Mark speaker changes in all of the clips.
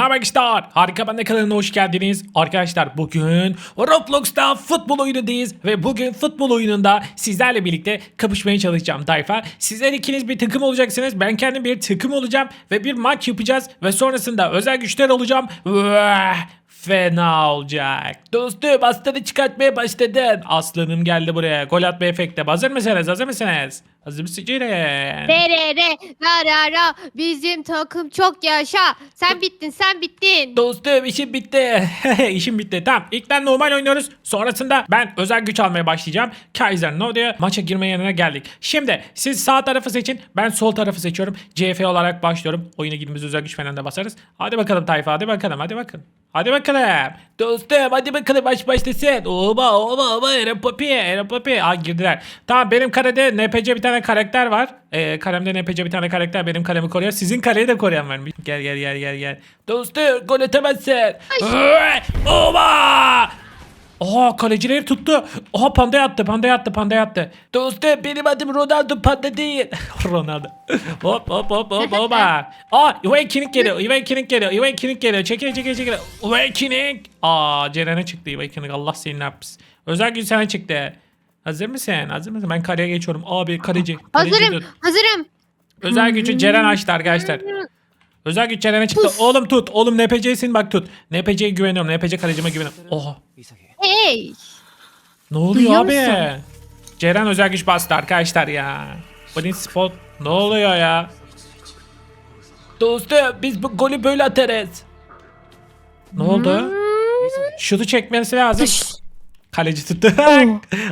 Speaker 1: Ne gençler? Harika Bende kanalına hoş geldiniz. Arkadaşlar bugün Roblox'ta futbol oyunundayız ve bugün futbol oyununda sizlerle birlikte kapışmaya çalışacağım tayfa. Sizler ikiniz bir takım olacaksınız. Ben kendim bir takım olacağım ve bir maç yapacağız ve sonrasında özel güçler olacağım. Fena olacak. Dostum aslanı çıkartmaya başladın. Aslanım geldi buraya. Gol atma efekti. Hazır mısınız? Hazır mısınız? Hazır mısınız?
Speaker 2: Re re re ra ra ra bizim takım çok yaşa. Sen bittin sen bittin.
Speaker 1: Dostum işim bitti. işim bitti. Tamam. İlkten normal oynuyoruz. Sonrasında ben özel güç almaya başlayacağım. Kaiser no diyor. Maça girme yerine geldik. Şimdi siz sağ tarafı seçin. Ben sol tarafı seçiyorum. CF olarak başlıyorum. Oyuna girdiğimiz özel güç falan da basarız. Hadi bakalım tayfa. Hadi bakalım. Hadi bakalım. Hadi bakalım. Dostum hadi bakalım baş başlasın. Oba oba oba Eren Papi. Eren Papi. Aa girdiler. Tamam benim karede NPC bir tane karakter var. Ee, kalemde NPC bir tane karakter benim kalemi koruyor. Sizin kaleyi de koruyan var mı? Gel gel gel gel gel. Dostum gol atamazsın. Oba! Oha kalecileri tuttu. Oha panda attı panda attı panda attı. Dostum benim adım Ronaldo panda değil. Ronaldo. hop hop hop hop hopa. Aa Ivan Kinik geliyor. Ivan Kinik geliyor. Ivan Kinik geliyor. Çekil çekil çekil. Ivan Kinik. Aa Ceren'e çıktı Ivan Kinik. Allah seni ne yapsın. Özel gün sana çıktı. Hazır mısın? Hazır mısın? Ben kareye geçiyorum. Abi kaleci. kaleci
Speaker 2: Hazırım
Speaker 1: dur.
Speaker 2: hazırım.
Speaker 1: Özel gücü Ceren açtı arkadaşlar. Özel güç Ceren'e çıktı. Oğlum tut. Oğlum NPC'sin bak tut. NPC'ye güveniyorum. NPC kalecime güveniyorum. Oha.
Speaker 2: Hey.
Speaker 1: Ne oluyor
Speaker 2: Duyuyor
Speaker 1: abi?
Speaker 2: musun?
Speaker 1: Ceren özel güç bastı arkadaşlar ya. Blitz spot. Ne oluyor ya? Dostum biz bu golü böyle atarız. Ne oldu? Şutu çekmesi lazım.
Speaker 2: Dış.
Speaker 1: Kaleci tuttu.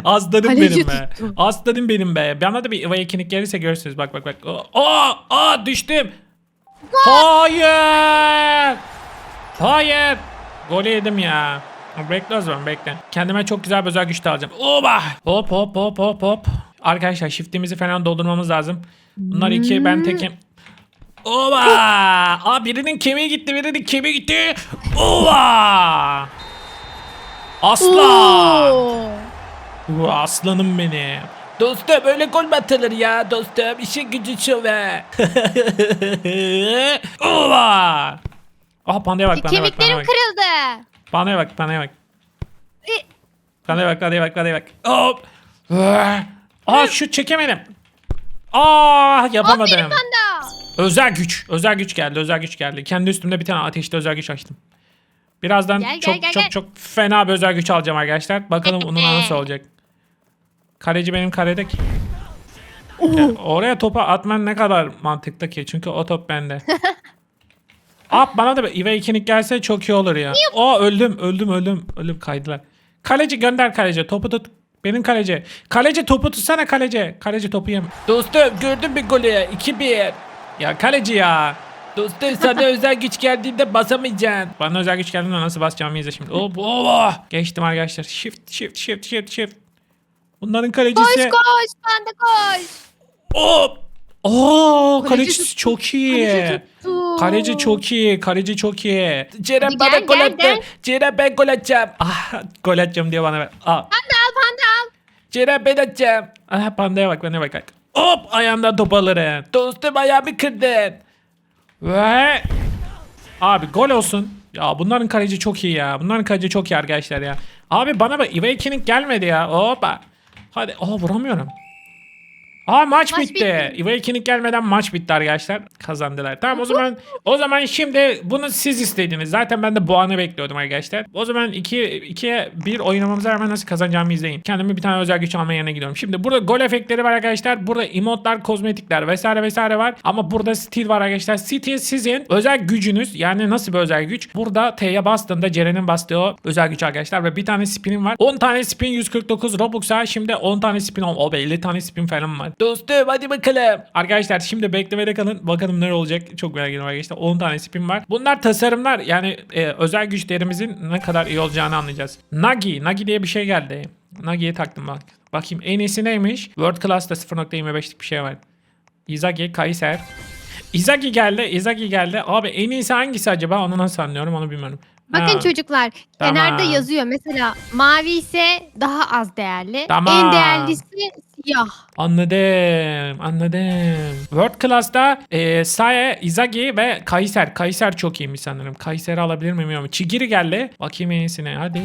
Speaker 1: Aslanım
Speaker 2: Kaleci
Speaker 1: benim be.
Speaker 2: tuttu.
Speaker 1: Aslanım benim be. Bana da bir awakening gelirse görürsünüz. Bak bak bak. Aa, aa düştüm. Hayır. Hayır. Golü yedim ya. Bekle o zaman bekle. Kendime çok güzel bir özel güç de alacağım. Oba. Hop hop hop hop hop. Arkadaşlar shift'imizi falan doldurmamız lazım. Bunlar iki ben tekim. Oba. Aa birinin kemiği gitti birinin kemiği gitti. Oba. Aslan.
Speaker 2: Oo.
Speaker 1: Bu aslanım benim. Dostum öyle gol mü atılır ya dostum işin gücü şu be. Oba. Aha pandaya bak pandaya bak pandaya
Speaker 2: Kemiklerim
Speaker 1: bak.
Speaker 2: kırıldı.
Speaker 1: Pandaya bak pandaya bak.
Speaker 2: E,
Speaker 1: Pandaya bak pandaya bak pandaya bak. Hop. Aa şu çekemedim. Aa
Speaker 2: Aferin
Speaker 1: yapamadım.
Speaker 2: panda.
Speaker 1: Özel güç. Özel güç geldi. Özel güç geldi. Kendi üstümde bir tane ateşli özel güç açtım. Birazdan
Speaker 2: Gel, gel,
Speaker 1: çok
Speaker 2: gel,
Speaker 1: çok
Speaker 2: gel.
Speaker 1: çok fena bir özel güç alacağım arkadaşlar. Bakalım onun nasıl olacak. Kaleci benim kaledeki. Ya, oraya topa atman ne kadar mantıklı ki? Çünkü o top bende. At bana da bir Eve ikinik gelse çok iyi olur ya. O öldüm öldüm öldüm öldüm kaydılar. Kaleci gönder kaleci topu tut. Benim kaleci. Kaleci topu tutsana kaleci. Kaleci topu yem. Dostum gördün bir golü. 2-1. Ya kaleci ya. Dostum sana özel güç geldiğinde basamayacaksın. Bana özel güç geldiğinde nasıl basacağımı izle şimdi. Oh, oh. Geçtim arkadaşlar. Shift shift shift shift shift. Bunların kalecisi.
Speaker 2: Koş koş panda koş.
Speaker 1: Hop. Oo,
Speaker 2: Kaleci
Speaker 1: kaleci
Speaker 2: tuttu.
Speaker 1: çok iyi.
Speaker 2: Kaleci.
Speaker 1: Kaleci çok iyi. Kaleci çok iyi. Ceren
Speaker 2: Gel,
Speaker 1: bana
Speaker 2: gel,
Speaker 1: gol attı. Ceren ben gol atacağım. Ah, gol atacağım diye bana ver. Ah,
Speaker 2: Panda al panda al.
Speaker 1: Ceren ben atacağım. Ah, pandaya bak pandaya bak. bak. Hop ayağından top alırım. Dostum ayağımı kırdın. Ve Abi gol olsun. Ya bunların kaleci çok iyi ya. Bunların kaleci çok iyi arkadaşlar ya. Abi bana bak Ivakinik gelmedi ya. Hoppa. Hadi. Aa vuramıyorum. Aa maç,
Speaker 2: Maç
Speaker 1: bitti.
Speaker 2: bitti.
Speaker 1: Ivakinik gelmeden maç bitti arkadaşlar. Kazandılar. Tamam o zaman o zaman şimdi bunu siz istediniz. Zaten ben de bu anı bekliyordum arkadaşlar. O zaman 2 2'ye 1 oynamamıza rağmen nasıl kazanacağımı izleyin. Kendime bir tane özel güç alma yerine gidiyorum. Şimdi burada gol efektleri var arkadaşlar. Burada emotlar, kozmetikler vesaire vesaire var. Ama burada stil var arkadaşlar. Stil sizin özel gücünüz. Yani nasıl bir özel güç? Burada T'ye bastığında Ceren'in bastığı o özel güç arkadaşlar. Ve bir tane spinim var. 10 tane spin 149 Robux'a. Şimdi 10 tane spin. O be 50 tane spin falan var. Dostum hadi bakalım. Arkadaşlar şimdi beklemede kalın. Bakalım ne olacak. Çok merak ediyorum arkadaşlar. 10 tane spin var. Bunlar tasarımlar. Yani e, özel güçlerimizin ne kadar iyi olacağını anlayacağız. Nagi. Nagi diye bir şey geldi. Nagi'ye taktım bak. Bakayım en iyisi neymiş? World Class'ta 0.25'lik bir şey var. Izagi, Kaiser. Izagi geldi. Izagi geldi. Abi en iyisi hangisi acaba? Onu nasıl anlıyorum onu bilmiyorum.
Speaker 2: Bakın
Speaker 1: Ha,
Speaker 2: çocuklar kenarda
Speaker 1: Tamam.
Speaker 2: yazıyor. Mesela mavi ise daha az değerli.
Speaker 1: Tamam.
Speaker 2: En değerlisi siyah.
Speaker 1: Anladım. Anladım. World Class'ta e, Sae, Izagi ve Kaiser. Kaiser çok iyiymiş sanırım. Kaiser'i alabilir miyim bilmiyorum. Chigiri geldi. Bakayım en iyisine. Hadi.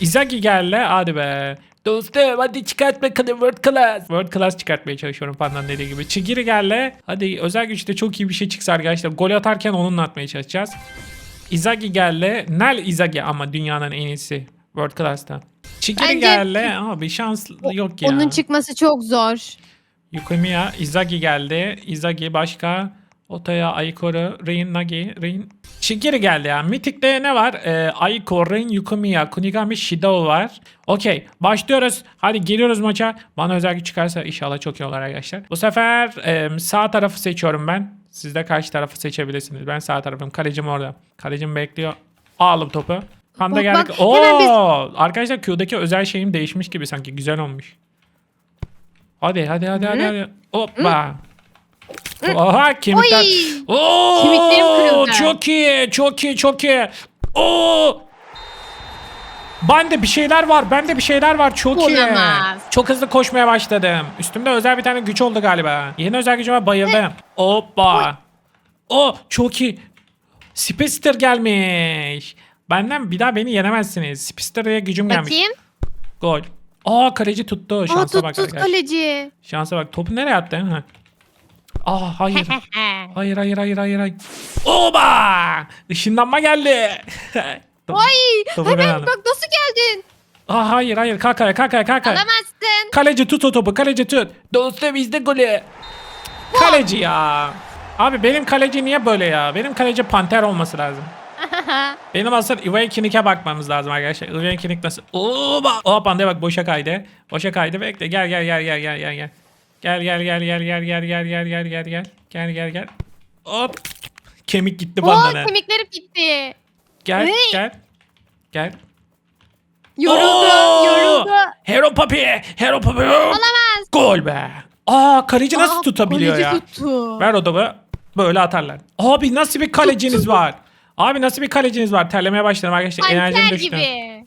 Speaker 1: Izagi geldi. Hadi be. Dostum hadi çıkart bakalım World Class. World Class çıkartmaya çalışıyorum Pandan dediği gibi. Chigiri geldi. Hadi özel güçte çok iyi bir şey çıksa arkadaşlar. Gol atarken onunla atmaya çalışacağız. Izagi geldi. Nel Izagi ama dünyanın en iyisi. World Class'ta. Chigiri
Speaker 2: Bence-
Speaker 1: geldi. Abi şans yok ya.
Speaker 2: Onun çıkması çok zor.
Speaker 1: Yukumiya, Izagi geldi. Izagi başka. Otoya, Aikoru, Rin, Nagi, Rin. Shigiri geldi ya. Mythic'te ne var? Ee, Aiko, Rin, Yukumiya, Kunigami, Shidou var. Okey. Başlıyoruz. Hadi giriyoruz maça. Bana özel güç çıkarsa inşallah çok iyi olur arkadaşlar. Bu sefer e, sağ tarafı seçiyorum ben. Siz de karşı tarafı seçebilirsiniz. Ben sağ tarafım. Kalecim orada. Kalecim bekliyor. Aldım topu.
Speaker 2: Bak,
Speaker 1: geldik.
Speaker 2: bak, hemen biz-
Speaker 1: Oo! Arkadaşlar Q'daki özel şeyim değişmiş gibi sanki. Güzel olmuş. Hadi hadi hadi hadi hadi. Hoppa. Oha kemikler.
Speaker 2: Oy!
Speaker 1: Oo!
Speaker 2: Kemiklerim kırıldı.
Speaker 1: Çok iyi, çok iyi, çok iyi. Oo! Bende bir şeyler var. Bende bir şeyler var. Çok iyi.
Speaker 2: Olamaz.
Speaker 1: Çok hızlı koşmaya başladım. Üstümde özel bir tane güç oldu galiba. Yeni özel gücüme bayıldım. Hoppa. O çok iyi. Spister gelmiş. Benden bir daha beni yenemezsiniz. Spister'e gücüm gelmiş.
Speaker 2: Bakayım.
Speaker 1: Gol. Aa kaleci tuttu.
Speaker 2: Aa
Speaker 1: Şansa
Speaker 2: tut
Speaker 1: bak
Speaker 2: tut
Speaker 1: arkadaş.
Speaker 2: kaleci.
Speaker 1: Şansa bak. Topu nereye attın? Ha. Aa hayır. hayır hayır hayır hayır hayır. Oba! Işınlanma geldi. Topu ben
Speaker 2: hemen
Speaker 1: aldım.
Speaker 2: bak nasıl geldin?
Speaker 1: Aa hayır hayır kalk ayağa kalk ayağa kalk ayağa.
Speaker 2: Alamazsın.
Speaker 1: Kaleci tut o topu kaleci tut. Dostum bizde golü. Kaleci ya. Abi benim kaleci niye böyle ya? Benim kaleci panter olması lazım. Benim asıl Awakening'e bakmamız lazım arkadaşlar. Awakening nasıl? Oba! Oha pandaya bak boşa kaydı. Boşa kaydı bekle. Gel gel gel gel gel gel gel. Gel gel gel gel gel gel gel gel gel gel gel. Gel gel gel. Hop. Kemik gitti
Speaker 2: Oo
Speaker 1: pandana.
Speaker 2: kemiklerim gitti.
Speaker 1: Gel
Speaker 2: Hey.
Speaker 1: gel. Gel.
Speaker 2: Yoruldu
Speaker 1: Oo!
Speaker 2: yoruldu.
Speaker 1: Hero Papi. Hero Papi.
Speaker 2: Olamaz.
Speaker 1: Gol be. Aa kaleci nasıl
Speaker 2: Aa,
Speaker 1: tutabiliyor
Speaker 2: kaleci
Speaker 1: ya?
Speaker 2: tuttu.
Speaker 1: Ver o topu. Böyle atarlar. Abi nasıl bir kaleciniz var? Abi nasıl bir kaleciniz var? Terlemeye başladım arkadaşlar. Enerjim
Speaker 2: Panter
Speaker 1: düştü.
Speaker 2: gibi.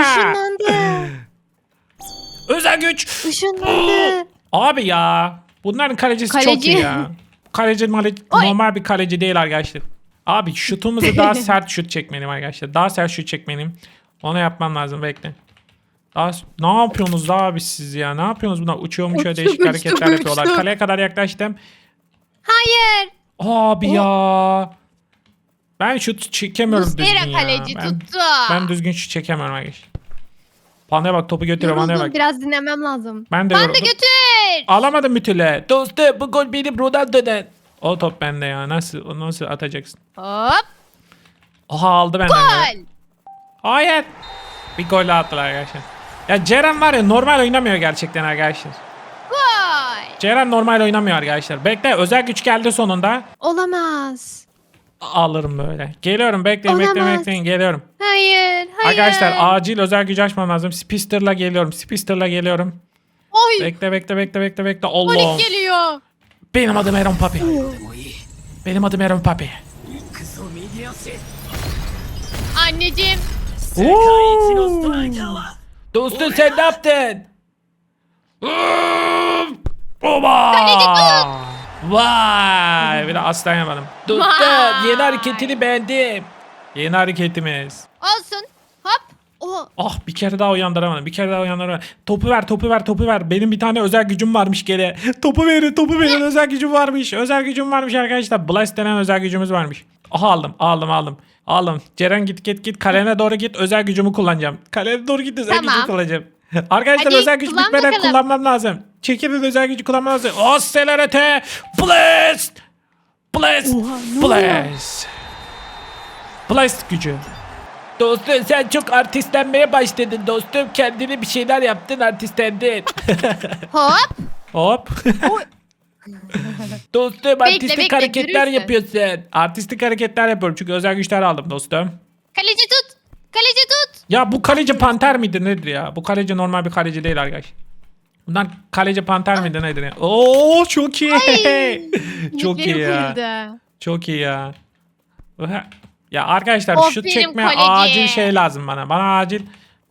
Speaker 2: Işınlandı.
Speaker 1: Özel güç.
Speaker 2: Işınlandı.
Speaker 1: Abi ya. Bunların kalecisi çok
Speaker 2: Kaleci.
Speaker 1: iyi ya. Kaleci
Speaker 2: Oy.
Speaker 1: normal bir kaleci değil arkadaşlar. Abi şutumuzu daha sert şut çekmeliyim arkadaşlar. Daha sert şut çekmeliyim. Onu yapmam lazım bekle. Daha, ne yapıyorsunuz abi siz ya? Ne yapıyorsunuz bunlar? Uçuyor uçuyor
Speaker 2: Uçtu,
Speaker 1: değişik
Speaker 2: uçtu,
Speaker 1: hareketler yapıyorlar.
Speaker 2: uçtu.
Speaker 1: Kaleye kadar yaklaştım.
Speaker 2: Hayır.
Speaker 1: Abi ya. Ben şut çekemiyorum düzgün
Speaker 2: Mustera
Speaker 1: ya.
Speaker 2: kaleci
Speaker 1: ben,
Speaker 2: tuttu.
Speaker 1: ben düzgün şut çekemiyorum arkadaşlar. Pandaya bak topu götürüyor pandaya
Speaker 2: Yoruldum
Speaker 1: bak.
Speaker 2: biraz dinlemem lazım.
Speaker 1: Ben de
Speaker 2: Ben de
Speaker 1: yoruldum.
Speaker 2: götür.
Speaker 1: Alamadım bir türlü. Dostum bu gol benim Ronaldo'dan. O top bende ya. Nasıl nasıl atacaksın?
Speaker 2: Hop.
Speaker 1: Oha aldı benden. ya.
Speaker 2: Gol.
Speaker 1: Hayır. Bir gol daha attılar arkadaşlar. Ya Ceren var ya normal oynamıyor gerçekten arkadaşlar.
Speaker 2: Gol.
Speaker 1: Ceren normal oynamıyor arkadaşlar. Bekle özel güç geldi sonunda.
Speaker 2: Olamaz.
Speaker 1: Alırım böyle. Geliyorum bekleyin bekleyin
Speaker 2: Olamaz.
Speaker 1: bekleyin geliyorum.
Speaker 2: Hayır. Hayır.
Speaker 1: Arkadaşlar acil özel güç açmam lazım. Spister'la geliyorum. Spister'la geliyorum.
Speaker 2: Oy.
Speaker 1: Bekle bekle bekle bekle bekle. Allah.
Speaker 2: Polik geliyor.
Speaker 1: Benim adım Aaron Papi. Benim adım Aaron Papi.
Speaker 2: Anneciğim.
Speaker 1: Oo. Dostum sen ne yaptın? Oba! Vay! Bir de aslan yapmadım. Dostum
Speaker 2: Vay!
Speaker 1: yeni hareketini beğendim. Yeni hareketimiz.
Speaker 2: Olsun. Hop. Oh.
Speaker 1: Ah bir kere daha uyandıramadım. Bir kere daha uyandıramadım. Topu ver, topu ver, topu ver. Benim bir tane özel gücüm varmış gene. Topu verin, topu verin. özel gücüm varmış. Özel gücüm varmış arkadaşlar. Blast denen özel gücümüz varmış. Aha aldım, aldım, aldım. Aldım. Ceren git git git. Kalene doğru git. Özel gücümü kullanacağım. Kalene doğru git. Özel
Speaker 2: Tamam.
Speaker 1: gücümü kullanacağım. Arkadaşlar
Speaker 2: Hadi
Speaker 1: özel güç
Speaker 2: kullan
Speaker 1: bitmeden
Speaker 2: bakalım.
Speaker 1: kullanmam lazım. Çekilin özel gücü kullanmam lazım. Accelerate. Blast. Blast.
Speaker 2: Oha, ne?
Speaker 1: Blast. Blast gücü. Dostum sen çok artistlenmeye başladın dostum. Kendine bir şeyler yaptın artistlendin.
Speaker 2: Hop.
Speaker 1: Hop. dostum artistik
Speaker 2: bekle,
Speaker 1: hareketler
Speaker 2: görürsün.
Speaker 1: yapıyorsun. Artistik hareketler yapıyorum çünkü özel güçler aldım dostum.
Speaker 2: Kaleci tut. Kaleci tut.
Speaker 1: Ya bu kaleci panter miydi nedir ya? Bu kaleci normal bir kaleci değil arkadaş. Bunlar kaleci panter miydi nedir ya? Oo çok iyi. çok iyi ya.
Speaker 2: kırdı.
Speaker 1: Çok iyi ya. Ya arkadaşlar
Speaker 2: Of,
Speaker 1: şut
Speaker 2: kaleci.
Speaker 1: acil şey lazım bana. Bana acil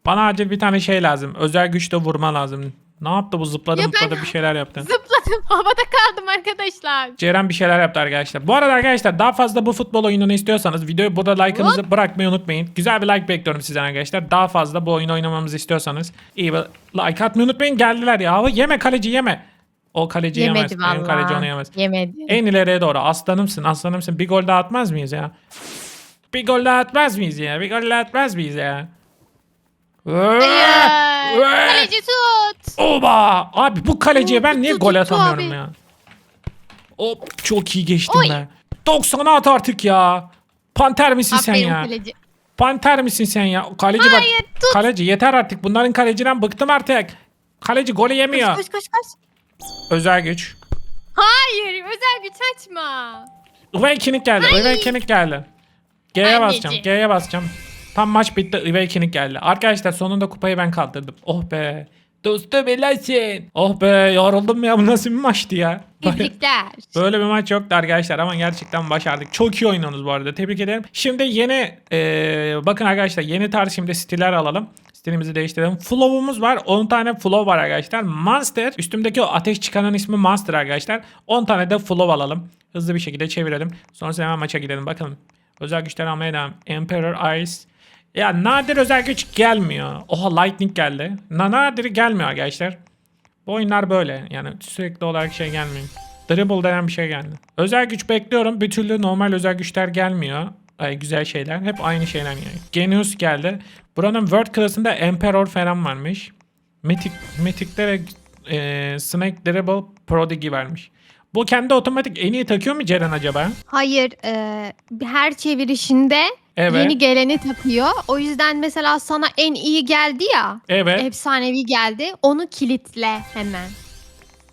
Speaker 1: bana acil bir tane şey lazım. Özel güçle vurma lazım. Ne yaptı bu zıpladı
Speaker 2: Ya
Speaker 1: zıpladı
Speaker 2: ben-
Speaker 1: bir şeyler yaptı.
Speaker 2: Zıpladım havada kaldım arkadaşlar.
Speaker 1: Ceren bir şeyler yaptı arkadaşlar. Bu arada arkadaşlar daha fazla bu futbol oyununu istiyorsanız videoyu burada like'ınızı bırakmayı unutmayın. Güzel bir like bekliyorum sizden arkadaşlar. Daha fazla bu oyunu oynamamızı istiyorsanız iyi bir like atmayı unutmayın. Geldiler ya. Yeme kaleci yeme. O kaleci yemez.
Speaker 2: Yemedi
Speaker 1: Benim kaleci onu
Speaker 2: valla.
Speaker 1: yemez.
Speaker 2: Yemedi.
Speaker 1: En ileriye doğru. Aslanımsın aslanımsın. Bir gol daha atmaz mıyız ya? Bir gol daha atmaz mıyız ya? Bir gol daha atmaz mıyız ya?
Speaker 2: Hayır. Kaleci tut.
Speaker 1: Oba! Abi bu kaleciye ben niye gol atamıyorum ya? Hop çok iyi geçtim
Speaker 2: Oy.
Speaker 1: be. 90'a at artık ya. Panter misin sen
Speaker 2: Aferin
Speaker 1: ya?
Speaker 2: kaleci.
Speaker 1: Panter misin sen ya? Kaleci bak.
Speaker 2: Hayır, tut.
Speaker 1: Kaleci yeter artık. Bunların kaleciden bıktım artık. Kaleci golü yemiyor.
Speaker 2: Koş koş koş.
Speaker 1: Özel güç.
Speaker 2: Hayır özel güç açma.
Speaker 1: Awakening geldi. Awakening geldi. G'ye
Speaker 2: Anneciğim.
Speaker 1: basacağım. G'ye basacağım. Tam maç bitti. Awakening geldi. Arkadaşlar sonunda kupayı ben kaldırdım. Oh be. Dostum helalsin. Oh be yoruldum ya. Bu nasıl bir maçtı ya?
Speaker 2: Tebrikler.
Speaker 1: Böyle bir maç yoktu arkadaşlar ama gerçekten başardık. Çok iyi oynuyorsunuz bu arada. Tebrik ederim. Şimdi yeni eee, bakın arkadaşlar yeni tarz şimdi stiller alalım. Stilimizi değiştirelim. Flow'umuz var. 10 tane flow var arkadaşlar. Monster. Üstümdeki o ateş çıkaran ismi Monster arkadaşlar. 10 tane de flow alalım. Hızlı bir şekilde çevirelim. Sonrasında hemen maça gidelim. Bakalım. Özel güçler almaya devam. Emperor Ice. Ya nadir özel güç gelmiyor. Oha Lightning geldi. Na nadir gelmiyor arkadaşlar. Bu oyunlar böyle. Yani sürekli olarak şey gelmiyor. Dribble denen bir şey geldi. Özel güç bekliyorum. Bir türlü normal özel güçler gelmiyor. Ay, güzel şeyler. Hep aynı şeyler yani. Genius geldi. Buranın World klasında Emperor falan varmış. Mythic, Mythic'te ve e, Snake Dribble Prodigy vermiş. Bu kendi otomatik en iyi takıyor mu Ceren acaba?
Speaker 2: Hayır e, her çevirişinde
Speaker 1: Evet.
Speaker 2: yeni geleni takıyor. O yüzden mesela sana en iyi geldi ya.
Speaker 1: Evet.
Speaker 2: Efsanevi geldi. Onu kilitle hemen.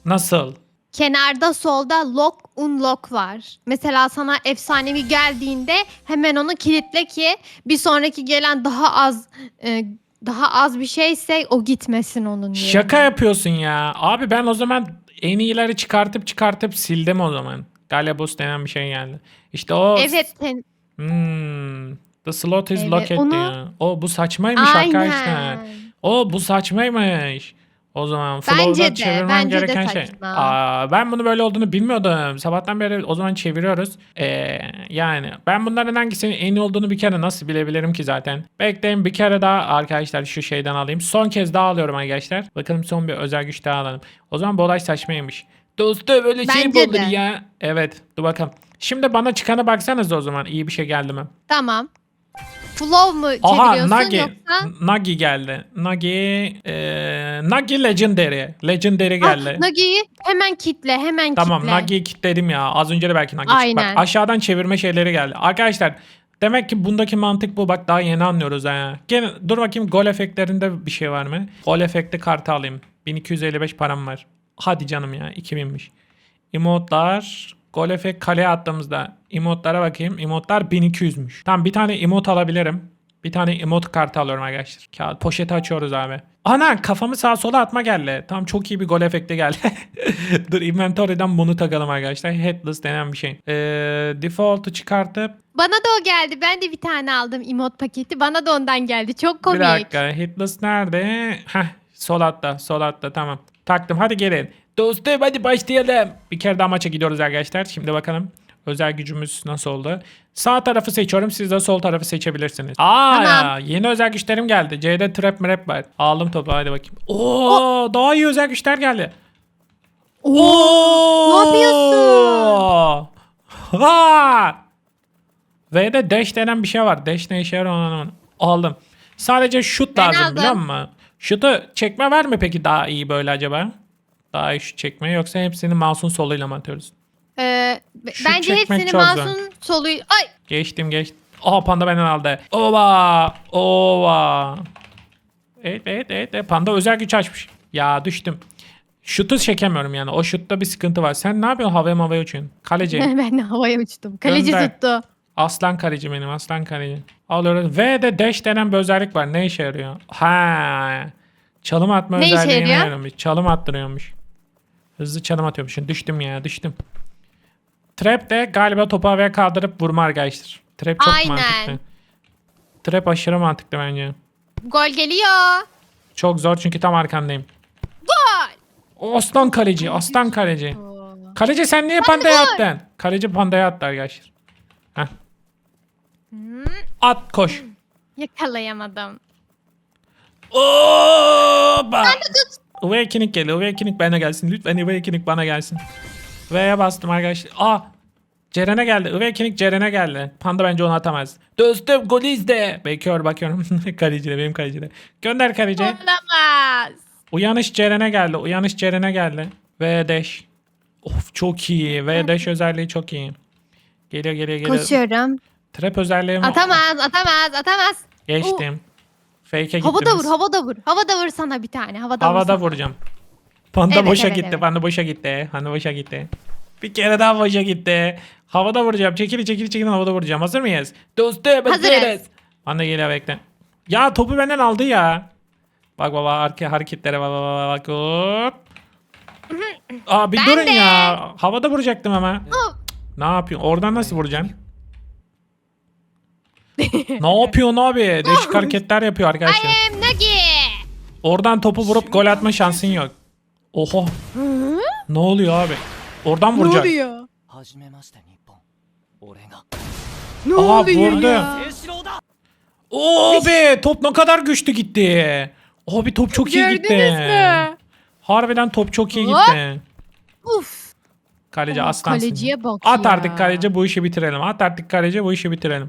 Speaker 1: Nasıl?
Speaker 2: Kenarda solda lock unlock var. Mesela sana efsanevi geldiğinde hemen onu kilitle ki bir sonraki gelen daha az e, daha az bir şeyse o gitmesin onun yerine.
Speaker 1: Şaka yapıyorsun ya. Abi ben o zaman en iyileri çıkartıp çıkartıp sildim o zaman. Galabus denen bir şey geldi. İşte o
Speaker 2: Evet. sen-
Speaker 1: Hmm. The slot is
Speaker 2: Evet,
Speaker 1: located
Speaker 2: onu-
Speaker 1: diyor. O bu saçmaymış arkadaşlar.
Speaker 2: Aynen.
Speaker 1: O bu saçmaymış. O zaman
Speaker 2: Bence
Speaker 1: flow'da
Speaker 2: de,
Speaker 1: çevirmem
Speaker 2: bence de
Speaker 1: gereken şey.
Speaker 2: saçma.
Speaker 1: Aa, ben bunu böyle olduğunu bilmiyordum. Sabahtan beri o zaman çeviriyoruz. Ee, yani ben bunların hangisinin en iyi olduğunu bir kere nasıl bilebilirim ki zaten. Bekleyin bir kere daha arkadaşlar şu şeyden alayım. Son kez daha alıyorum arkadaşlar. Bakalım son bir özel güç daha alalım. O zaman bu olay saçmaymış. Dostum öyle şey mi
Speaker 2: Bence
Speaker 1: olur
Speaker 2: de.
Speaker 1: ya? Evet dur bakalım. Şimdi bana çıkana baksanız o zaman iyi bir şey geldi mi?
Speaker 2: Tamam. Flow mu
Speaker 1: Aha
Speaker 2: çeviriyorsun
Speaker 1: Nagi.
Speaker 2: yoksa?
Speaker 1: Nagi geldi. Nagi eee Nagi Legendary. Legendary
Speaker 2: Ah,
Speaker 1: geldi.
Speaker 2: Nagi'yi hemen kitle hemen
Speaker 1: tamam
Speaker 2: kitle.
Speaker 1: Nagi'yi kilitledim ya. Az önce de belki Nagi çıktı.
Speaker 2: Aynen.
Speaker 1: Bak aşağıdan çevirme şeyleri geldi. Arkadaşlar demek ki bundaki mantık bu. Bak daha yeni anlıyoruz ha. Gene dur bakayım gol efektlerinde bir şey var mı? Gol efekti kartı alayım. 1255 param var. Hadi canım ya 2000'miş. Emotlar gol efekt kaleye attığımızda emotlara bakayım. Emotlar 1200'müş. Tamam bir tane emot alabilirim. Bir tane emot kartı alıyorum arkadaşlar. Kağıt poşeti açıyoruz abi. Ana kafamı sağa sola atma geldi. Tam çok iyi bir gol efekti geldi. Dur inventory'den bunu takalım arkadaşlar. Headless denen bir şey. Ee, default'u çıkartıp
Speaker 2: Bana da o geldi. Ben de bir tane aldım emot paketi. Bana da ondan geldi. Çok komik.
Speaker 1: bir dakika. Headless nerede? Heh sol altta sol altta tamam. Taktım hadi gelin. Dostum hadi başlayalım. Bir kere daha maça gidiyoruz arkadaşlar. Şimdi bakalım. Özel gücümüz nasıl oldu? Sağ tarafı seçiyorum. Siz de sol tarafı seçebilirsiniz. Aa ya,
Speaker 2: Tamam.
Speaker 1: yeni özel güçlerim geldi. C'de trap mrap var. Aldım topu hadi bakayım. Oo, daha iyi özel güçler geldi. Oo!
Speaker 2: Ne yapıyorsun?
Speaker 1: Ha! Ve de dash denen bir şey var. Dash ne işe yarar onu anlamadım. Aldım. Sadece şut
Speaker 2: Ben
Speaker 1: lazım
Speaker 2: aldım.
Speaker 1: biliyor musun? Şutu çekme var mı peki daha iyi böyle acaba? Daha iyi şut çekme yoksa hepsini mouse'un soluyla mı atıyoruz?
Speaker 2: Ee,
Speaker 1: Şut
Speaker 2: bence
Speaker 1: çekmek
Speaker 2: hepsini
Speaker 1: çok zor.
Speaker 2: mouse'un solu... Ay!
Speaker 1: Geçtim geçtim. Aha panda benden aldı. Ova! Ova! Evet evet evet. evet. Panda özel güç açmış. Ya düştüm. Şutu çekemiyorum yani. O şutta bir sıkıntı var. Sen ne yapıyorsun havaya havaya uçuyorsun? Kaleci.
Speaker 2: ben havaya uçtum. Kaleci
Speaker 1: Gönder.
Speaker 2: tuttu.
Speaker 1: Aslan kaleci benim aslan kaleci. Alıyoruz. V de dash denen bir özellik var. Ne işe yarıyor? Ha. Çalım atma
Speaker 2: Ne işe
Speaker 1: özelliğine
Speaker 2: yarıyor?
Speaker 1: yarıyormuş. Çalım attırıyormuş. Hızlı çalım atıyormuş. Düştüm ya düştüm. Trap de galiba topu havaya kaldırıp vurma arkadaşlar. Trap çok
Speaker 2: Aynen.
Speaker 1: mantıklı. Trap aşırı mantıklı bence.
Speaker 2: Gol geliyor.
Speaker 1: Çok zor çünkü tam arkandayım.
Speaker 2: Gol.
Speaker 1: Aslan kaleci, aslan kaleci. Kaleci sen niye pandaya attın? Kaleci pandaya attı arkadaşlar.
Speaker 2: Hmm,
Speaker 1: At koş.
Speaker 2: yakalayamadım.
Speaker 1: Oba! Awakening geliyor. Awakening bana gelsin. Lütfen Awakening bana gelsin. V'ye bastım arkadaşlar. Aa! Ceren'e geldi. Awakening Ceren'e geldi. Panda bence onu atamaz. Dostum gol izle. Bekliyor bakıyorum. kaleci de benim kaleci de. Gönder kaleci.
Speaker 2: Olamaz.
Speaker 1: Uyanış Ceren'e geldi. Uyanış Ceren'e geldi. V dash. Of çok iyi. V dash özelliği çok iyi. Geliyor geliyor geliyor.
Speaker 2: Koşuyorum.
Speaker 1: Trap özelliği mi?
Speaker 2: Atamaz, atamaz, atamaz.
Speaker 1: Geçtim. Fake'e gittiniz.
Speaker 2: Havada vur, havada vur. Havada vur sana bir tane. Havada,
Speaker 1: Havada
Speaker 2: vur.
Speaker 1: vuracağım. Panda
Speaker 2: Evet,
Speaker 1: boşa
Speaker 2: evet,
Speaker 1: gitti.
Speaker 2: evet.
Speaker 1: Panda boşa gitti. Panda boşa gitti. Bir kere daha boşa gitti. Havada vuracağım. Çekili çekili çekili havada vuracağım. Hazır mıyız? Dostum
Speaker 2: Hazırız.
Speaker 1: Panda geliyor bekle. Ya topu benden aldı ya. Bak baba arka hareketlere bak bak bak. Hop. Aa bir
Speaker 2: Ben
Speaker 1: durun
Speaker 2: de.
Speaker 1: ya. Havada vuracaktım ama. Ne yapıyorsun? Oradan nasıl vuracaksın? ne yapıyorsun abi? Değişik hareketler yapıyor arkadaşlar.
Speaker 2: I am Nagi.
Speaker 1: Oradan topu vurup gol atma şansın yok. Oho. Ne oluyor abi? Oradan vuracak.
Speaker 2: oluyor?
Speaker 3: はじめまして日本俺が
Speaker 2: Ne
Speaker 1: Aha,
Speaker 2: oluyor
Speaker 1: vurdu.
Speaker 2: ya?
Speaker 3: 清志郎だ
Speaker 1: Abi top ne kadar güçlü gitti. Abi top çok iyi gitti.
Speaker 2: Gördünüz mü?
Speaker 1: Harbiden top çok iyi
Speaker 2: Hop.
Speaker 1: gitti.
Speaker 2: Uf.
Speaker 1: Kaleci
Speaker 2: Ama
Speaker 1: aslansın.
Speaker 2: kaleciye bak
Speaker 1: At
Speaker 2: ya.
Speaker 1: artık kaleci bu işi bitirelim. At artık kaleci bu işi bitirelim.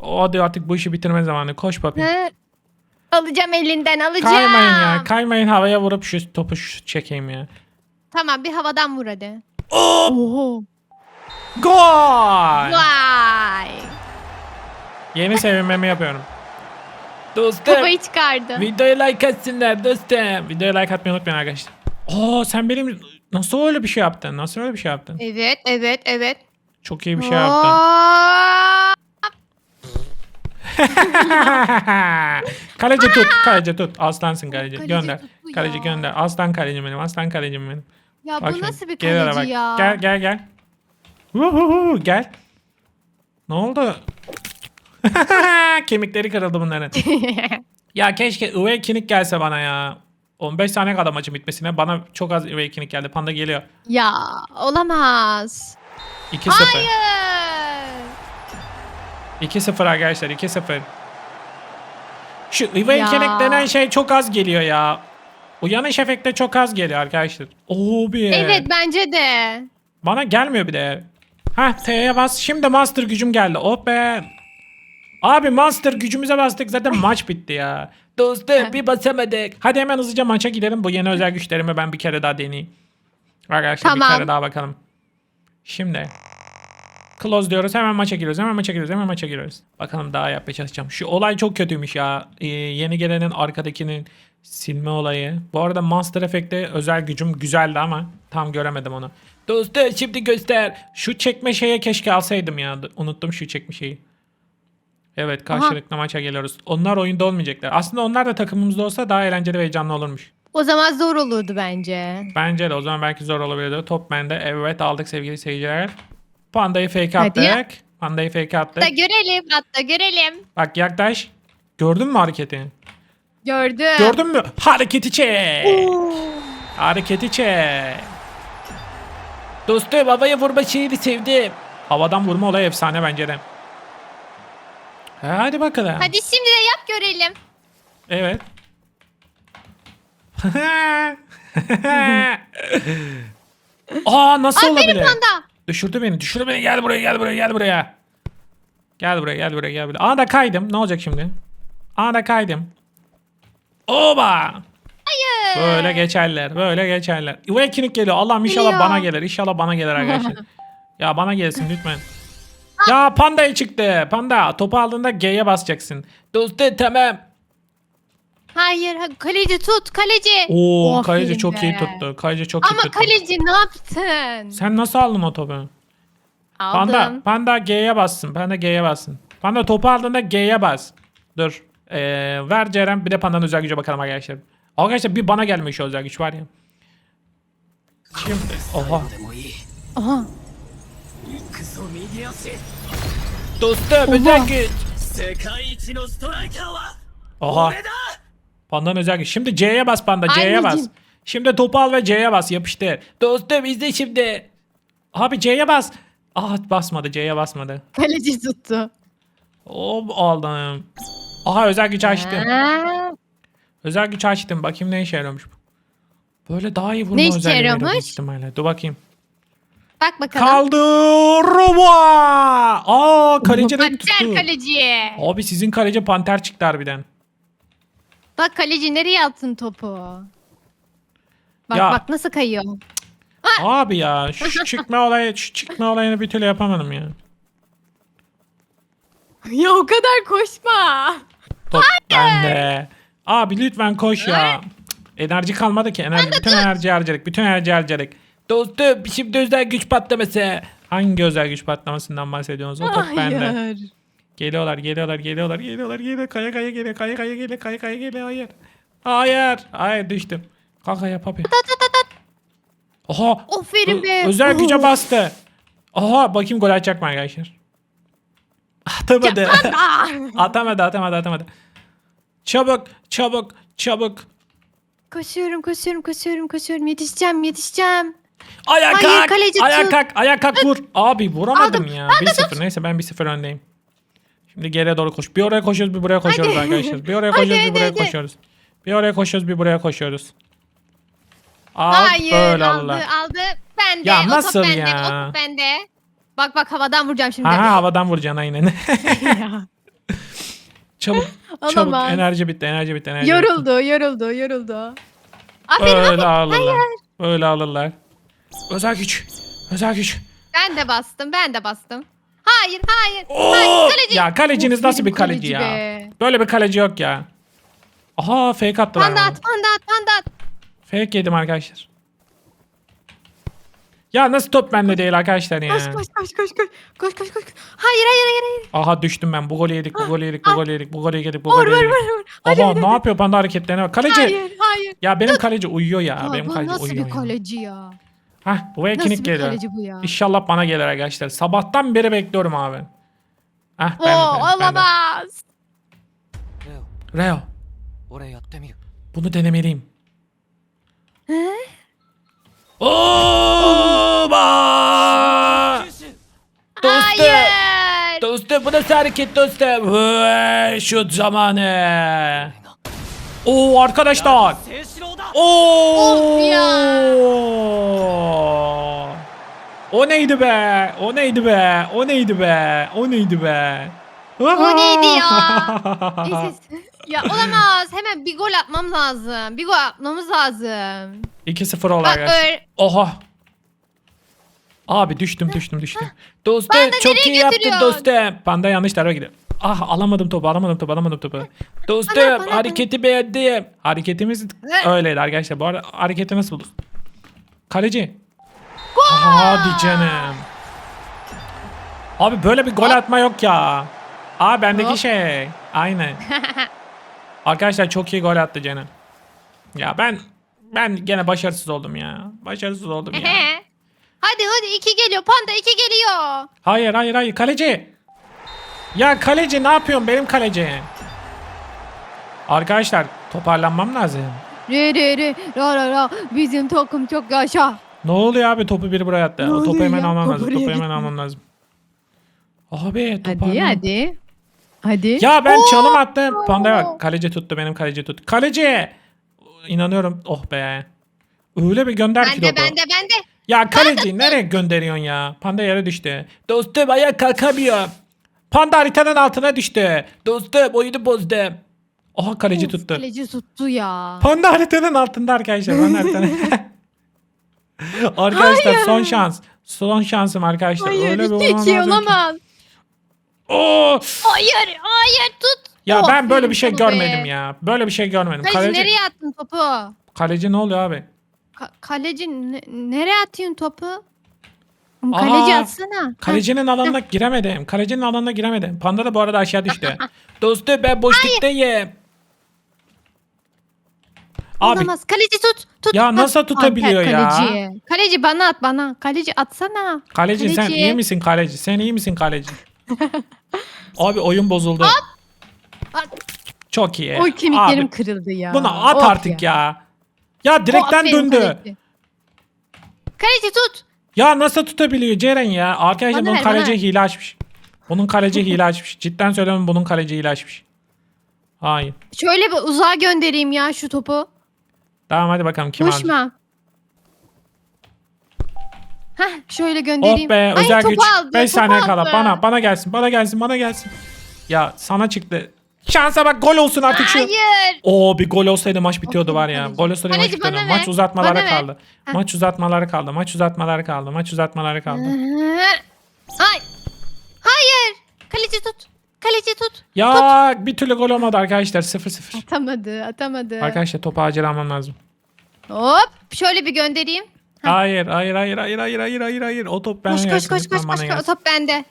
Speaker 1: Hadi artık bu işi bitirme zamanı. Koş papi.
Speaker 2: Hı. Alacağım elinden alacağım.
Speaker 1: Kaymayın ya. Kaymayın havaya vurup şu topu şu çekeyim ya.
Speaker 2: Tamam bir havadan vur hadi.
Speaker 1: Hop!
Speaker 2: Oho.
Speaker 1: Gol!
Speaker 2: Vay.
Speaker 1: Yeni sevinmemi yapıyorum. Dostum.
Speaker 2: Kafayı çıkardım.
Speaker 1: Videoya like atsınlar dostum. Videoya like atmayı unutmayın arkadaşlar. Aa sen benim nasıl öyle bir şey yaptın? Nasıl öyle bir şey yaptın?
Speaker 2: Evet evet evet.
Speaker 1: Çok iyi bir şey yaptın. Kaleci tut, kaleci tut. Aslansın kaleci.
Speaker 2: Kaleci
Speaker 1: gönder.
Speaker 2: tuttu ya.
Speaker 1: Kaleci gönder. Aslan kalecim benim. Aslan kalecim benim.
Speaker 2: Ya
Speaker 1: Bak
Speaker 2: bu
Speaker 1: şimdi,
Speaker 2: nasıl bir
Speaker 1: gel
Speaker 2: kaleci
Speaker 1: bak.
Speaker 2: ya?
Speaker 1: Gel gel gel. Uhuhu, gel. Ne oldu? Kemikleri kırıldı bunların. ya keşke Awakening gelse bana ya. 15 saniye kadar maçın bitmesine. Bana çok az Awakening geldi. Panda geliyor.
Speaker 2: ya olamaz.
Speaker 1: 2-0.
Speaker 2: Hayır.
Speaker 1: 2-0 arkadaşlar 2-0. Şu Awakening
Speaker 2: Ya.
Speaker 1: denen şey çok az geliyor ya. Uyanış efekti çok az geliyor arkadaşlar. Oo bir.
Speaker 2: Evet bence de.
Speaker 1: Bana gelmiyor bir de. Hah T'ye bas. Şimdi master gücüm geldi. Oh be. Abi master gücümüze bastık zaten maç bitti ya. Dostum bir basamadık. Hadi hemen hızlıca maça gidelim. Bu yeni özel güçlerimi ben bir kere daha deneyeyim. Arkadaşlar bir
Speaker 2: Tamam.
Speaker 1: kere daha bakalım. Şimdi. Close diyoruz. Hemen maça giriyoruz. Hemen maça giriyoruz. Hemen maça giriyoruz. Bakalım daha yapmaya çalışacağım. Şu olay çok kötüymüş ya. Ee, yeni gelenin arkadakinin silme olayı. Bu arada Master Effect'te özel gücüm güzeldi ama tam göremedim onu. Dostum şimdi göster. Şu çekme şeye keşke alsaydım ya. Unuttum şu çekme şeyi. Evet karşılıklı maça geliyoruz. Onlar oyunda olmayacaklar. Aslında onlar da takımımızda olsa daha eğlenceli ve heyecanlı olurmuş.
Speaker 2: O zaman zor olurdu bence.
Speaker 1: Bence de o zaman belki zor olabilirdi. Top bende. Evet aldık sevgili seyirciler. Pandayı fake
Speaker 2: Hadi ya.
Speaker 1: attık. Pandayı fake attık.
Speaker 2: Da görelim hatta görelim.
Speaker 1: Bak yaklaş. Gördün mü hareketi?
Speaker 2: Gördüm.
Speaker 1: Gördün mü? Hareketi çek. Hareketi çek. Dostum havaya vurma şeyini sevdim. Havadan vurma olayı efsane bence de. Hadi bakalım.
Speaker 2: Hadi şimdi de yap görelim.
Speaker 1: Evet. Aa nasıl
Speaker 2: Aferin
Speaker 1: olabilir?
Speaker 2: panda.
Speaker 1: Düşürdü beni. Düşürdü beni. Gel buraya gel buraya gel buraya. Gel buraya gel buraya gel buraya. Aa da kaydım. Ne olacak şimdi? Aa da kaydım. Oba.
Speaker 2: Hayır.
Speaker 1: Böyle geçerler. Böyle geçerler. Awakening geliyor. Allah'ım inşallah
Speaker 2: Geliyor.
Speaker 1: bana gelir. İnşallah bana gelir arkadaşlar. ya bana gelsin lütfen. ya pandaya çıktı. Panda topu aldığında G'ye basacaksın. Dostum tamam.
Speaker 2: Hayır ha- kaleci tut kaleci.
Speaker 1: Oo
Speaker 2: Aferin
Speaker 1: kaleci çok iyi
Speaker 2: be.
Speaker 1: tuttu. Kaleci çok iyi
Speaker 2: Ama
Speaker 1: tuttu.
Speaker 2: kaleci ne yaptın?
Speaker 1: Sen nasıl aldın o topu?
Speaker 2: Aldım.
Speaker 1: Panda, panda G'ye bassın. Panda G'ye bassın. Panda topu aldığında G'ye bas. Dur. Ee, ver Ceren bir de pandanın özel güce bakalım arkadaşlar. Arkadaşlar bir bana gelmiş özel güç var ya. Şimdi oha.
Speaker 3: でもいい
Speaker 2: Aha.
Speaker 3: クソ右足
Speaker 1: Dostum özel güç.
Speaker 3: 世界一のストライカーは
Speaker 1: Oha.
Speaker 3: 俺だ
Speaker 1: Pandanın özel. Şimdi C'ye bas panda C'ye bas.
Speaker 2: Anneciğim.
Speaker 1: Şimdi topu al ve C'ye bas yapıştır. Dostum izle şimdi. Abi C'ye bas. Ah basmadı C'ye basmadı.
Speaker 2: Kaleci tuttu.
Speaker 1: Hop aldım. Aha özel güç açtım.
Speaker 2: Ha.
Speaker 1: Özel güç açtım. Bakayım ne işe yarıyormuş. bu. Böyle daha iyi vurma
Speaker 2: Ne işe
Speaker 1: özelliği veriyor büyük
Speaker 2: yarıyormuş?
Speaker 1: ihtimalle. Dur bakayım.
Speaker 2: Bak bakalım.
Speaker 1: Kaldırma. Aa kaleci de
Speaker 2: Panter
Speaker 1: tuttu.
Speaker 2: kaleci.
Speaker 1: Abi sizin kaleci panter çıktı harbiden.
Speaker 2: Bak kaleci nereye attın topu? Bak
Speaker 1: Ya.
Speaker 2: bak nasıl kayıyor.
Speaker 1: Abi ya şu çıkma olayı şu çıkma olayını bir türlü yapamadım ya.
Speaker 2: ya o kadar koşma.
Speaker 1: Top bende. Abi lütfen koş ya. Cık, Enerji kalmadı ki. Enerji, bütün enerji harcadık. Bütün enerji harcadık. Dostum şimdi özel güç patlaması. Hangi özel güç patlamasından bahsediyorsunuz? O top bende.
Speaker 2: Hayır.
Speaker 1: Geliyorlar, geliyorlar, geliyorlar, geliyorlar, geliyor. Kaya kaya geliyor, kaya kaya geliyor, kaya kaya geliyor. Hayır. Hayır. Hayır düştüm. Kaka yap abi. Oha.
Speaker 2: Aferin
Speaker 1: Ö-
Speaker 2: be.
Speaker 1: özel güce bastı. Aha bakayım gol atacak mı arkadaşlar? Atamadı. Atamadı, atamadı, atamadı. Çabuk, çabuk, çabuk.
Speaker 2: koşuyorum koşuyorum koşuyorum koşuyorum yetişeceğim yetişeceğim.
Speaker 1: Ayağa
Speaker 2: Hayır,
Speaker 1: kalk.
Speaker 2: kaleci
Speaker 1: Ayağa
Speaker 2: tut.
Speaker 1: kalk. Ayağa kalk vur. Abi vuramadım
Speaker 2: Aldım.
Speaker 1: ya. 1-0. Neyse ben 1-0 öndeyim. Şimdi geriye doğru koş. Bir oraya koşuyoruz bir buraya koşuyoruz
Speaker 2: Hadi.
Speaker 1: arkadaşlar. Bir oraya
Speaker 2: Hadi,
Speaker 1: koşuyoruz bir
Speaker 2: hadi,
Speaker 1: buraya
Speaker 2: hadi.
Speaker 1: koşuyoruz. Bir oraya koşuyoruz bir buraya koşuyoruz. Al
Speaker 2: Hayır
Speaker 1: böyle
Speaker 2: aldı
Speaker 1: Allah.
Speaker 2: aldı. Bende
Speaker 1: Ya
Speaker 2: o
Speaker 1: nasıl
Speaker 2: top bende
Speaker 1: ya?
Speaker 2: o top bende. Bak bak havadan vuracağım şimdi.
Speaker 1: Aha havadan vuracaksın aynen. çabuk çabuk
Speaker 2: Olamaz.
Speaker 1: enerji bitti enerji bitti enerji bitti.
Speaker 2: yoruldu yoruldu yoruldu. Aferin aferin.
Speaker 1: alırlar. Öyle alırlar. Özel güç. Özel güç.
Speaker 2: Ben de bastım ben de bastım. Hayır hayır.
Speaker 1: Oo!
Speaker 2: hayır kaleci.
Speaker 1: Ya kaleciniz nasıl bir
Speaker 2: Aferin
Speaker 1: kaleci ya?
Speaker 2: be.
Speaker 1: Böyle bir kaleci yok ya. Aha fake attılar.
Speaker 2: Panda
Speaker 1: bana.
Speaker 2: at panda at panda at.
Speaker 1: Fake yedim arkadaşlar. Ya nasıl top bende değil arkadaşlar ya.
Speaker 2: Koş koş koş koş koş. Koş koş koş. Hayır hayır hayır hayır.
Speaker 1: Aha düştüm ben. Bu golü yedik, bu golü yedik, bu golü yedik, bu golü yedik, bu
Speaker 2: Vur
Speaker 1: golü
Speaker 2: vur
Speaker 1: yedik.
Speaker 2: vur vur. Hadi
Speaker 1: Baba
Speaker 2: hadi.
Speaker 1: ne yapıyor panda hareketlerine bak. Kaleci.
Speaker 2: Hayır hayır.
Speaker 1: Ya benim kaleci uyuyor ya.
Speaker 2: Ya
Speaker 1: benim
Speaker 2: bu
Speaker 1: kaleci
Speaker 2: nasıl
Speaker 1: uyuyor
Speaker 2: bir
Speaker 1: ya.
Speaker 2: kaleci ya?
Speaker 1: Hah bu
Speaker 2: Nasıl
Speaker 1: etkinlik
Speaker 2: bir
Speaker 1: geliyor.
Speaker 2: kaleci bu ya?
Speaker 1: İnşallah bana gelir arkadaşlar. Sabahtan beri bekliyorum abi. Hah
Speaker 2: Oo
Speaker 1: ben, ben, ben de.
Speaker 2: olamaz.
Speaker 3: レオ
Speaker 1: Reo
Speaker 3: 俺やってみる
Speaker 1: bunu denemeliyim.
Speaker 2: He?
Speaker 1: Oba!
Speaker 3: 吸収
Speaker 1: Dostum.
Speaker 2: Hayır.
Speaker 1: Dostum bu nasıl hareket dostum? Vay, Şut zamanı. Oo arkadaşlar.
Speaker 3: 静止郎だ
Speaker 1: Oo.
Speaker 2: Of ya.
Speaker 1: O neydi be? O neydi be? O neydi be? O neydi be?
Speaker 2: O neydi ya? Neyse. ya olamaz. Hemen bir gol atmam lazım. Bir gol atmamız lazım.
Speaker 1: 2-0 oldu
Speaker 2: Bak öyle.
Speaker 1: Oha. Abi düştüm düştüm düştüm. Dostum
Speaker 2: Panda
Speaker 1: çok
Speaker 2: nereye
Speaker 1: iyi yaptın
Speaker 2: götürüyorsun?
Speaker 1: dostum. Panda yanlış tarafa gidiyor. Ah alamadım topu alamadım topu alamadım topu. Dostum
Speaker 2: Panda, panda,
Speaker 1: hareketi beğendim. Hareketimiz
Speaker 2: Ne?
Speaker 1: öyleydi arkadaşlar. Bu arada hareketi nasıl buldun? Kaleci. Hadi canım. Abi böyle bir gol atma yok ya. Aa bendeki
Speaker 2: Hop.
Speaker 1: şey. Aynen. Arkadaşlar çok iyi gol attı canım. Ya ben ben gene başarısız oldum ya. Başarısız oldum ya.
Speaker 2: hadi hadi iki geliyor. Panda iki geliyor.
Speaker 1: Hayır hayır hayır kaleci. Ya kaleci ne yapıyorsun benim kaleci? Arkadaşlar toparlanmam lazım.
Speaker 2: Re re re ra ra ra bizim takım çok yaşa.
Speaker 1: Ne oluyor abi topu biri buraya attı.
Speaker 2: Ne
Speaker 1: o topu
Speaker 2: oluyor
Speaker 1: hemen
Speaker 2: ya?
Speaker 1: almam
Speaker 2: Top
Speaker 1: lazım.
Speaker 2: oraya
Speaker 1: Topu hemen
Speaker 2: gitme.
Speaker 1: almam lazım. Abi
Speaker 2: Hadi
Speaker 1: toparlan.
Speaker 2: hadi. Hadi.
Speaker 1: Ya ben
Speaker 2: Oo!
Speaker 1: çalım attım. Panda bak kaleci tuttu benim kaleci tuttu. Kaleci. İnanıyorum. Oh be. Öyle bir gönder ki
Speaker 2: Bende
Speaker 1: topu.
Speaker 2: bende bende.
Speaker 1: Ya kaleci nereye gönderiyorsun ya? Panda yere düştü. Dostum ayağa kalkamıyor. Panda haritanın altına düştü. Dostum oyunu bozdu. Oha kaleci
Speaker 2: Of,
Speaker 1: tuttu.
Speaker 2: Kaleci tuttu ya.
Speaker 1: Panda haritanın altında arkadaşlar. Panda haritanın... arkadaşlar son şans. Son şansım arkadaşlar.
Speaker 2: Hayır
Speaker 1: Öyle bir
Speaker 2: iki iki
Speaker 1: olamaz ki.
Speaker 2: olamaz.
Speaker 1: Oo!
Speaker 2: Hayır hayır tut.
Speaker 1: Ya
Speaker 2: Oh,
Speaker 1: ben böyle bir şey
Speaker 2: topu be.
Speaker 1: görmedim ya. Böyle bir şey görmedim.
Speaker 2: Kaleci,
Speaker 1: Kaleci,
Speaker 2: nereye attın topu?
Speaker 1: kaleci ne oluyor abi?
Speaker 2: Ka- kaleci ne- nereye atıyorsun topu? Oğlum
Speaker 1: Aa,
Speaker 2: Kaleci atsana.
Speaker 1: Kalecinin alanına giremedim. Kalecinin alanına giremedim. Panda da bu arada aşağı düştü. Dostum ben boşluktayım. Abi
Speaker 2: Olamaz. Kaleci tut. Tut.
Speaker 1: Ya nasıl tutabiliyor
Speaker 2: Alper,
Speaker 1: ya?
Speaker 2: Kaleci. Kaleci bana at bana. Kaleci atsana.
Speaker 1: kaleci, sen iyi misin kaleci? Sen iyi misin kaleci? Abi oyun bozuldu.
Speaker 2: At.
Speaker 1: Çok iyi.
Speaker 2: Oy kemiklerim
Speaker 1: Abi,
Speaker 2: kırıldı ya.
Speaker 1: Buna at
Speaker 2: Of
Speaker 1: artık ya. ya. Direkten
Speaker 2: aferin
Speaker 1: döndü.
Speaker 2: Kaleci. Kaleci tut.
Speaker 1: Ya nasıl tutabiliyor Ceren ya? Arkadaşlar
Speaker 2: Bana
Speaker 1: bunun
Speaker 2: ver,
Speaker 1: kaleci
Speaker 2: bana.
Speaker 1: hile açmış. Bunun kaleci hile açmış. Cidden söylüyorum bunun kaleci hile açmış. Hayır.
Speaker 2: Şöyle bir uzağa göndereyim ya şu topu.
Speaker 1: Tamam hadi bakalım kim alacak.
Speaker 2: Uçma. Heh şöyle göndereyim.
Speaker 1: Oh be
Speaker 2: Ay,
Speaker 1: özel
Speaker 2: topu
Speaker 1: güç.
Speaker 2: aldı,
Speaker 1: 5
Speaker 2: topu
Speaker 1: saniye kala.
Speaker 2: aldı.
Speaker 1: Bana bana gelsin. Bana gelsin. Bana gelsin. Ya sana çıktı. Şansa bak gol olsun artık şu.
Speaker 2: Hayır.
Speaker 1: Oo bir gol olsaydı maç bitiyordu
Speaker 2: Aferin
Speaker 1: var ya. Gol olsaydı maç
Speaker 2: Kaleci
Speaker 1: bitiyordu.
Speaker 2: bana
Speaker 1: Maç uzatmalara
Speaker 2: bana ver.
Speaker 1: kaldı.
Speaker 2: Heh.
Speaker 1: Maç uzatmaları kaldı. Maç uzatmaları kaldı. Maç uzatmaları kaldı.
Speaker 2: Ay. Hayır. Kaleci tut. Kaleci tut.
Speaker 1: Ya bir türlü gol olmadı arkadaşlar. 0-0.
Speaker 2: Atamadı, atamadı.
Speaker 1: Arkadaşlar topu acil almam lazım.
Speaker 2: Hop. Şöyle bir göndereyim. Heh.
Speaker 1: Hayır, hayır, hayır, hayır, hayır, hayır, hayır, hayır. O top ben
Speaker 2: Koş koş koş koş
Speaker 1: bana
Speaker 2: koş. O top bende.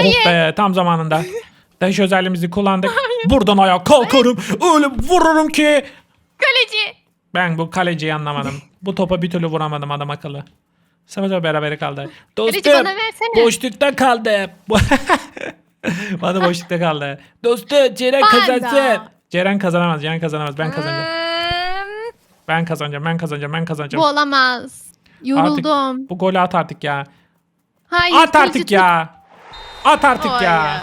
Speaker 1: Oh be, tam zamanında. Dash özelliğimizi kullandık. Buradan ayağa kalkarım. Öyle vururum ki.
Speaker 2: Kaleci.
Speaker 1: Ben bu kaleciyi anlamadım. bu topa bir türlü vuramadım adam akıllı. Sıfır beraber kaldı. Dostum,
Speaker 2: bana versene.
Speaker 1: boşlukta kaldı. Bana boşlukta kaldı. Dostum, Ceren
Speaker 2: Bana.
Speaker 1: kazansın. Ceren kazanamaz, Ceren kazanamaz. Ben kazanacağım.
Speaker 2: Hmm,
Speaker 1: Ben kazanacağım, ben kazanacağım, ben kazanacağım.
Speaker 2: Bu olamaz. Yoruldum.
Speaker 1: Bu golü at artık ya.
Speaker 2: Hayır.
Speaker 1: At artık ya. At artık ya.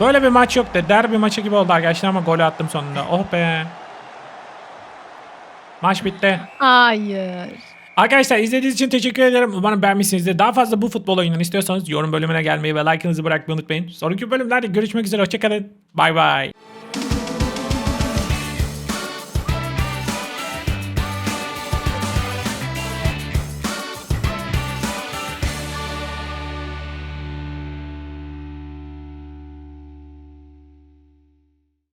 Speaker 1: Böyle bir maç yoktu. Derbi maçı gibi oldu arkadaşlar ama golü attım sonunda. Oh be. Maç bitti.
Speaker 2: Hayır.
Speaker 1: Arkadaşlar izlediğiniz için teşekkür ederim. Umarım beğenmişsinizdir. Daha fazla bu futbol oyununu istiyorsanız yorum bölümüne gelmeyi ve like'ınızı bırakmayı unutmayın. Sonraki bölümlerde görüşmek üzere. Hoşçakalın. Bay bay.